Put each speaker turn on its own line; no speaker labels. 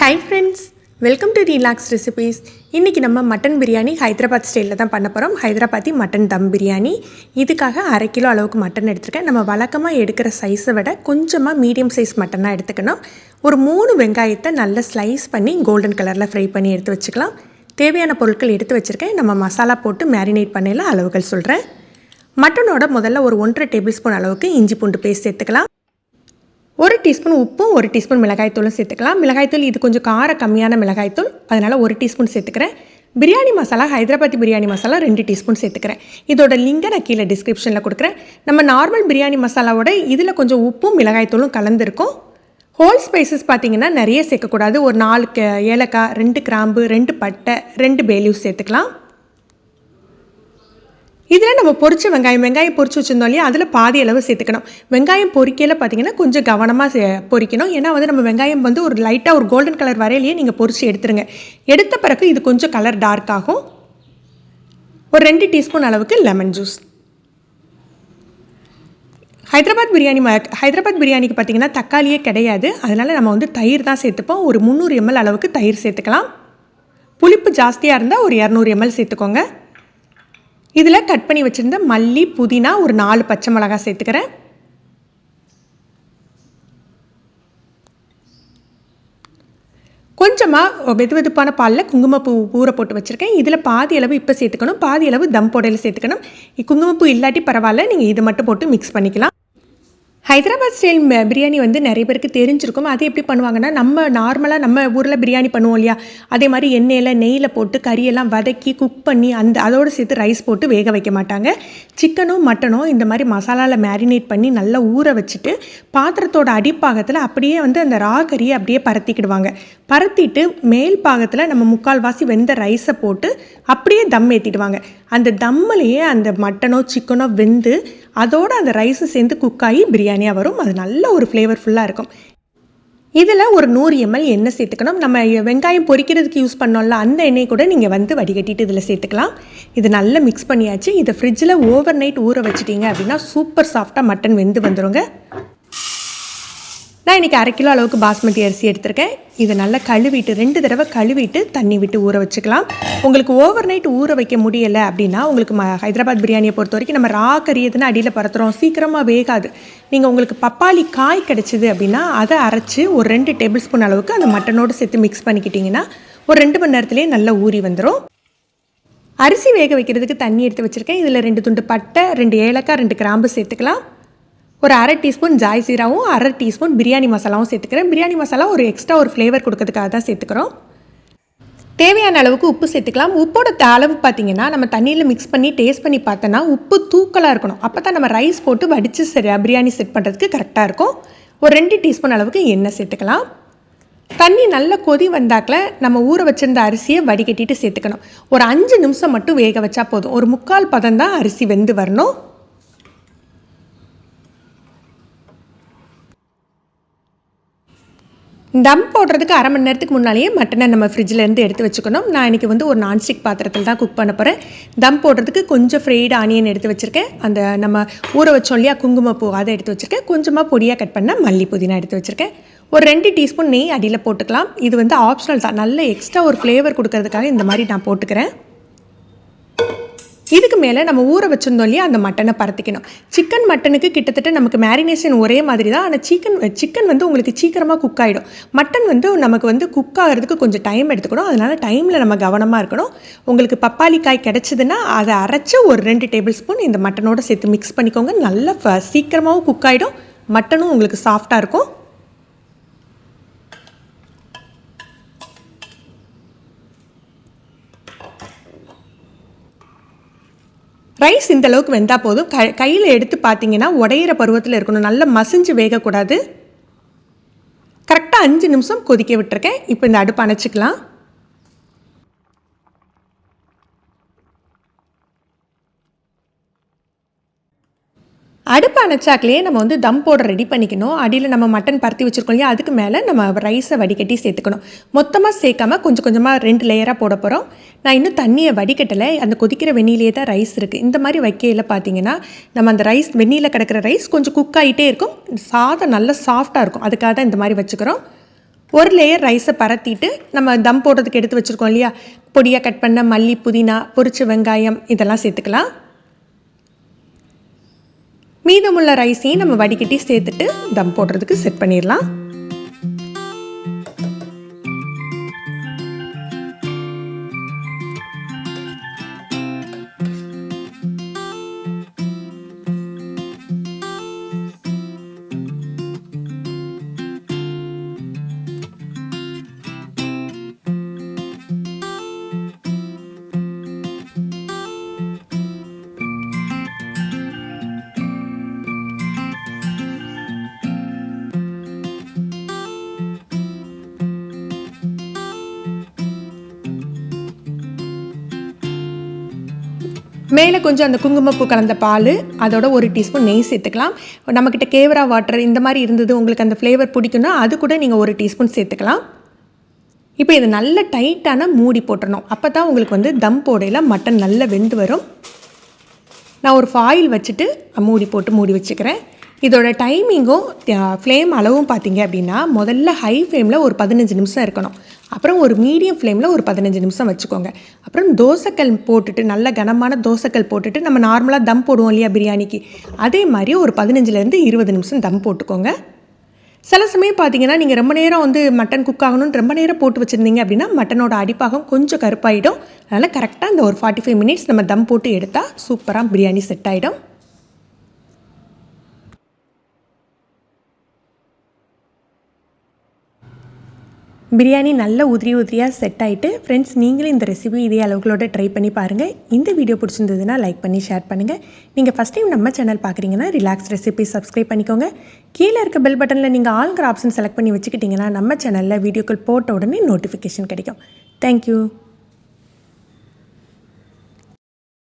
Hi friends welcome to relax recipes இன்றைக்கி நம்ம mutton biryani Hyderabad ஸ்டைலில் தான் பண்ண போகிறோம் ஹைதராபாத்தி மட்டன் தம் பிரியாணி இதுக்காக அரை கிலோ அளவுக்கு மட்டன் எடுத்துருக்கேன். நம்ம வழக்கமாக எடுக்கிற சைஸை விட கொஞ்சமாக மீடியம் சைஸ் மட்டனாக எடுத்துக்கணும். ஒரு மூணு வெங்காயத்தை நல்லா ஸ்லைஸ் பண்ணி கோல்டன் கலரில் ஃப்ரை பண்ணி எடுத்து வச்சுக்கலாம். தேவையான பொருட்கள் எடுத்து வச்சுருக்கேன். நம்ம மசாலா போட்டு மேரினேட் பண்ணையில் அளவுகள் சொல்கிறேன் மட்டனோட முதல்ல ஒரு ஒன்றரை டேபிள் ஸ்பூன் அளவுக்கு இஞ்சி பூண்டு பேஸ்ட் சேர்த்துக்கலாம். ஒரு டீஸ்பூன் உப்பும் ஒரு டீஸ்பூன் மிளகாய்த்தூளும் சேர்த்துக்கலாம். மிளகாய்த்தூள் இது கொஞ்சம் கார கம்மியான மிளகாய்த்தூள் அதனால் ஒரு டீஸ்பூன் சேர்த்துக்கிறேன். பிரியாணி மசாலா ஹைதராபாத் பிரியாணி மசாலா ரெண்டு டீஸ்பூன் சேர்த்துக்கிறேன். இதோட லிங்கை நான் கீழே டிஸ்கிரிப்ஷனில் கொடுக்குறேன். நம்ம நார்மல் பிரியாணி மசாலாவோட இதில் கொஞ்சம் உப்பும் மிளகாய்த்தூளும் கலந்துருக்கும். ஹோல் ஸ்பைசஸ் பார்த்தீங்கன்னா நிறைய சேர்க்கக்கூடாது. ஒரு நாலு க- ஏலக்காய் ரெண்டு கிராம்பு ரெண்டு பட்டை ரெண்டு பேலியூஸ் சேர்த்துக்கலாம். இதில் நம்ம பொரிச்ச வெங்காயம் வெங்காயம் பொரிச்சு வச்சிருந்தோம் இல்லையா? அதில் பாதி அளவு சேர்த்துக்கணும். வெங்காயம் பொரிக்கையில் பார்த்தீங்கன்னா கொஞ்சம் கவனமாக பொரிக்கணும். ஏன்னா வந்து நம்ம வெங்காயம் வந்து ஒரு லைட்டாக ஒரு கோல்டன் கலர் வரையிலேயே நீங்கள் பொரித்து எடுத்துருங்க. எடுத்த பிறகு இது கொஞ்சம் கலர் டார்க் ஆகும். ஒரு ரெண்டு டீஸ்பூன் அளவுக்கு லெமன் ஜூஸ் ஹைதராபாத் பிரியாணி ம ஹைதராபாத் பிரியாணிக்கு பார்த்தீங்கன்னா தக்காளியே கிடையாது. அதனால் நம்ம வந்து தயிர் தான் சேர்த்துப்போம். ஒரு முந்நூறு எம்எல் அளவுக்கு தயிர் சேர்த்துக்கலாம். புளிப்பு ஜாஸ்தியாக இருந்தால் ஒரு இரநூறு எம்எல் சேர்த்துக்கோங்க. இதில் கட் பண்ணி வச்சுருந்த மல்லி புதினா ஒரு நாலு பச்சை மிளகாய் சேர்த்துக்கிறேன். கொஞ்சமாக வெது வெதுப்பான பாலில் குங்குமப்பூ ஊற போட்டு வச்சுருக்கேன். இதில் பாதி அளவு இப்போ சேர்த்துக்கணும். பாதி அளவு தம் போடையில் சேர்த்துக்கணும். குங்குமப்பூ இல்லாட்டி பரவாயில்ல. நீங்கள் இது மட்டும் போட்டு மிக்ஸ் பண்ணிக்கலாம். ஹைதராபாத் ஸ்டைல் பிரியாணி வந்து நிறைய பேருக்கு தெரிஞ்சிருக்கும். அது எப்படி பண்ணுவாங்கன்னா நம்ம நார்மலாக நம்ம ஊரில் பிரியாணி பண்ணுவோம் இல்லையா? அதே மாதிரி எண்ணெயில் நெய்யில் போட்டு கறியெல்லாம் வதக்கி குக் பண்ணி அந்த அதோடு சேர்த்து ரைஸ் போட்டு வேக வைக்க மாட்டாங்க. சிக்கனோ மட்டனோ இந்த மாதிரி மசாலாவில் மேரினேட் பண்ணி நல்லா ஊற வச்சுட்டு பாத்திரத்தோட அடிப்பாகத்தில் அப்படியே வந்து அந்த ரா கறியை அப்படியே பரத்திக்கிடுவாங்க. பரத்திட்டு மேல் பாகத்தில் நம்ம முக்கால்வாசி வெந்த ரைஸை போட்டு அப்படியே தம் ஏற்றிடுவாங்க அந்த தம்மிலேயே அந்த மட்டனோ சிக்கனோ வெந்து அதோட அந்த ரைஸு சேர்ந்து குக் ஆகி பிரியாணியாக வரும். அது நல்ல ஒரு ஃப்ளேவர்ஃபுல்லாக இருக்கும். இதில் ஒரு நூறு எம்எல் எண்ணெய் சேர்த்துக்கணும். நம்ம வெங்காயம் பொரிக்கிறதுக்கு யூஸ் பண்ணோம்ல அந்த எண்ணெய் கூட நீங்கள் வந்து வடிகட்டிட்டு இதில் சேர்த்துக்கலாம். இது நல்லா மிக்ஸ் பண்ணியாச்சு. இதை ஃப்ரிட்ஜில் ஓவர் நைட் ஊற வச்சிட்டிங்க அப்படின்னா சூப்பர் சாஃப்டாக மட்டன் வெந்து வந்துடுங்க நான் இன்றைக்கி அரை கிலோ அளவுக்கு பாஸ்மதி அரிசி எடுத்திருக்கேன். இதை நல்லா கழுவிட்டு ரெண்டு தடவை கழுவிட்டு தண்ணி விட்டு ஊற வச்சுக்கலாம். உங்களுக்கு ஓவர் நைட் ஊற வைக்க முடியலை அப்படின்னா உங்களுக்கு ம ஹைதராபாத் பிரியாணியை பொறுத்த வரைக்கும் நம்ம ரா கறியதுன்னு அடியில் பரத்துறோம். சீக்கிரமாக வேகாது. நீங்கள் உங்களுக்கு பப்பாளி காய் கிடச்சிது அப்படின்னா அதை அரைச்சி ஒரு ரெண்டு டேபிள் ஸ்பூன் அளவுக்கு அந்த மட்டனோடு சேர்த்து மிக்ஸ் பண்ணிக்கிட்டிங்கன்னா ஒரு ரெண்டு மணி நேரத்துலேயே நல்லா ஊறி வந்துடும் அரிசி வேக வைக்கிறதுக்கு தண்ணி எடுத்து வச்சுருக்கேன். இதில் ரெண்டு துண்டு பட்டை ரெண்டு ஏலக்காய் ரெண்டு கிராம்பு சேர்த்துக்கலாம். ஒரு அரை டீஸ்பூன் ஜாய் சீராவும் அரை டீஸ்பூன் பிரியாணி மசாலாவும் சேர்த்துக்கிறேன். பிரியாணி மசாலா ஒரு எக்ஸ்ட்ரா ஒரு ஃப்ளேவர் கொடுக்கறதுக்காக தான் சேர்த்துக்கிறோம். தேவையான அளவுக்கு உப்பு சேர்த்துக்கலாம். உப்போட அளவு பார்த்தீங்கன்னா நம்ம தண்ணியில் மிக்ஸ் பண்ணி டேஸ்ட் பண்ணி பார்த்தோன்னா உப்பு தூக்கலாக இருக்கணும். அப்போ தான் நம்ம ரைஸ் போட்டு வடித்து சரி பிரியாணி செட் பண்ணுறதுக்கு கரெக்டாக இருக்கும். ஒரு ரெண்டு டீஸ்பூன் அளவுக்கு எண்ணெய் சேர்த்துக்கலாம். தண்ணி நல்ல கொதி வந்தாக்கில் நம்ம ஊற வச்சிருந்த அரிசியை வடிகட்டிட்டு சேர்த்துக்கணும். ஒரு அஞ்சு நிமிஷம் மட்டும் வேக வச்சா போதும். ஒரு முக்கால் பதம் தான் அரிசி வெந்து வரணும். தம் போடுறதுக்கு அரை மணி நேரத்துக்கு முன்னாலேயே மட்டனை நம்ம ஃப்ரிட்ஜிலேருந்து எடுத்து வச்சுக்கணும். நான் இன்றைக்கி வந்து ஒரு நான்ஸ்டிக் பாத்திரத்தில் தான் குக் பண்ண போகிறேன் தம் போடுறதுக்கு கொஞ்சம் ஃப்ரைடு ஆனியன் எடுத்து வச்சுருக்கேன். அந்த நம்ம ஊற வச்சோம் இல்லையா குங்குமப்பூ அதை எடுத்து வச்சுருக்கேன். கொஞ்சமாக பொடியாக கட் பண்ண மல்லி புதினா எடுத்து வச்சுருக்கேன். ஒரு ரெண்டு டீஸ்பூன் நெய் அடியில் போட்டுக்கலாம். இது வந்து ஆப்ஷனல் தான். நல்ல எக்ஸ்ட்ரா ஒரு ஃப்ளேவர் கொடுக்கறதுக்காக இந்த மாதிரி நான் போட்டுக்கிறேன். இதுக்கு மேலே நம்ம ஊற வச்சிருந்தோம் இல்லையா அந்த மட்டனை பரத்திக்கணும். சிக்கன் மட்டனுக்கு கிட்டத்தட்ட நமக்கு மேரினேஷன் ஒரே மாதிரி தான் ஆனால் சிக்கன் சிக்கன் வந்து உங்களுக்கு சீக்கிரமாக குக் ஆகிடும் மட்டன் வந்து நமக்கு வந்து குக் ஆகிறதுக்கு கொஞ்சம் டைம் எடுத்துக்கணும். அதனால் டைமில் நம்ம கவனமாக இருக்கணும். உங்களுக்கு பப்பாளி காய் கிடச்சிதுன்னா அதை அரைச்சி ஒரு ரெண்டு டேபிள் ஸ்பூன் இந்த மட்டனோட சேர்த்து மிக்ஸ் பண்ணிக்கோங்க. நல்லா ஃப- சீக்கிரமாகவும் குக் ஆகிடும் மட்டனும் உங்களுக்கு சாஃப்டாக இருக்கும். ரைஸ் இந்த அளவுக்கு வெந்தால் போதும். க கையில் எடுத்து பார்த்தீங்கன்னா உடையிற பருவத்தில் இருக்கணும். நல்லா மசிஞ்சு வேகக்கூடாது. கரெக்டாக அஞ்சு நிமிஷம் கொதிக்க விட்டுருக்கேன். இப்போ இந்த அடுப்பு அணைச்சிக்கலாம். அடுப்பு அணைச்சாக்கலையே நம்ம வந்து தம் போட ரெடி பண்ணிக்கணும். அடியில் நம்ம மட்டன் பருத்தி வச்சுருக்கோம் இல்லையா அதுக்கு மேலே நம்ம ரைஸை வடிகட்டி சேர்த்துக்கணும். மொத்தமாக சேர்க்காம கொஞ்சம் கொஞ்சமாக ரெண்டு லேயராக போட போகிறோம் நான் இன்னும் தண்ணியை வடிகட்டலை. அந்த கொதிக்கிற வெந்நிலே தான் ரைஸ் இருக்குது இந்த மாதிரி வைக்கையில் பார்த்தீங்கன்னா நம்ம அந்த ரைஸ் வெந்நியில் கிடக்கிற ரைஸ் கொஞ்சம் குக் ஆகிட்டே இருக்கும். சாதம் நல்லா சாஃப்டாக இருக்கும். அதுக்காக தான் இந்த மாதிரி வச்சுக்கிறோம். ஒரு லேயர் ரைஸை பரத்திட்டு நம்ம தம் போடுறதுக்கு எடுத்து வச்சுருக்கோம் இல்லையா பொடியாக கட் பண்ண மல்லி புதினா பொரிச்ச வெங்காயம் இதெல்லாம் சேர்த்துக்கலாம். மீதமுள்ள ரைஸையும் நம்ம வடிகட்டி சேர்த்துட்டு தம் போடுறதுக்கு செட் பண்ணிடலாம். மேலே கொஞ்சம் அந்த குங்குமப்பூ கலந்த பால் அதோட ஒரு டீஸ்பூன் நெய் சேர்த்துக்கலாம். நம்மக்கிட்ட கேவரா வாட்டர் இந்த மாதிரி இருந்தது உங்களுக்கு அந்த ஃப்ளேவர் பிடிக்குன்னா அது கூட நீங்கள் ஒரு டீஸ்பூன் சேர்த்துக்கலாம். இப்போ இது நல்ல டைட்டான மூடி போட்டுடணும் அப்போ தான் உங்களுக்கு வந்து தம் போடையில் மட்டன் நல்லா வெந்து வரும். நான் ஒரு ஃபாயில் வச்சுட்டு மூடி போட்டு மூடி வச்சுக்கிறேன். இதோட டைமிங்கும் ஃப்ளேம் அளவும் பார்த்தீங்க அப்படின்னா முதல்ல ஹை ஃப்ளேமில் ஒரு பதினஞ்சு நிமிஷம் இருக்கணும். அப்புறம் ஒரு மீடியம் ஃப்ளேமில் ஒரு பதினஞ்சு நிமிஷம் வச்சுக்கோங்க. அப்புறம் தோசைக்கல் போட்டுட்டு நல்ல கனமான தோசைக்கல் போட்டுட்டு நம்ம நார்மலாக தம் போடுவோம் இல்லையா பிரியாணிக்கு? அதே மாதிரி ஒரு பதினஞ்சுலேருந்து இருபது நிமிஷம் தம் போட்டுக்கோங்க. சில சமயம் பார்த்தீங்கன்னா நீங்கள் ரொம்ப நேரம் வந்து மட்டன் குக் ஆகணும்னு ரொம்ப நேரம் போட்டு வச்சுருந்தீங்க அப்படின்னா மட்டனோட அடிப்பாகம் கொஞ்சம் கருப்பாயிடும். அதனால் கரெக்டாக இந்த ஒரு ஃபார்ட்டி ஃபைவ் மினிட்ஸ் நம்ம தம் போட்டு எடுத்தால் சூப்பராக பிரியாணி செட் ஆகிடும் பிரியாணி நல்ல உதிரி உதிரியாக செட் ஆகிட்டு ஃப்ரெண்ட்ஸ் நீங்களும் இந்த ரெசிபி இதே அளவுகளோட ட்ரை பண்ணி பாருங்கள் இந்த வீடியோ பிடிச்சிருந்ததுன்னா லைக் பண்ணி ஷேர் பண்ணுங்கள் நீங்கள் ஃபஸ்ட் டைம் நம்ம சேனல் பார்க்குறீங்கன்னா ரிலாக்ஸ் ரெசிபி சப்ஸ்கிரைப் பண்ணிக்கோங்க. கீழே இருக்க பெல் பட்டனில் நீங்கள் ஆளுங்கிற ஆப்ஷன் செலக்ட் பண்ணி வச்சுக்கிட்டிங்கன்னா நம்ம சேனலில் வீடியோக்கள் போட்ட உடனே நோட்டிஃபிகேஷன் கிடைக்கும். தேங்க்யூ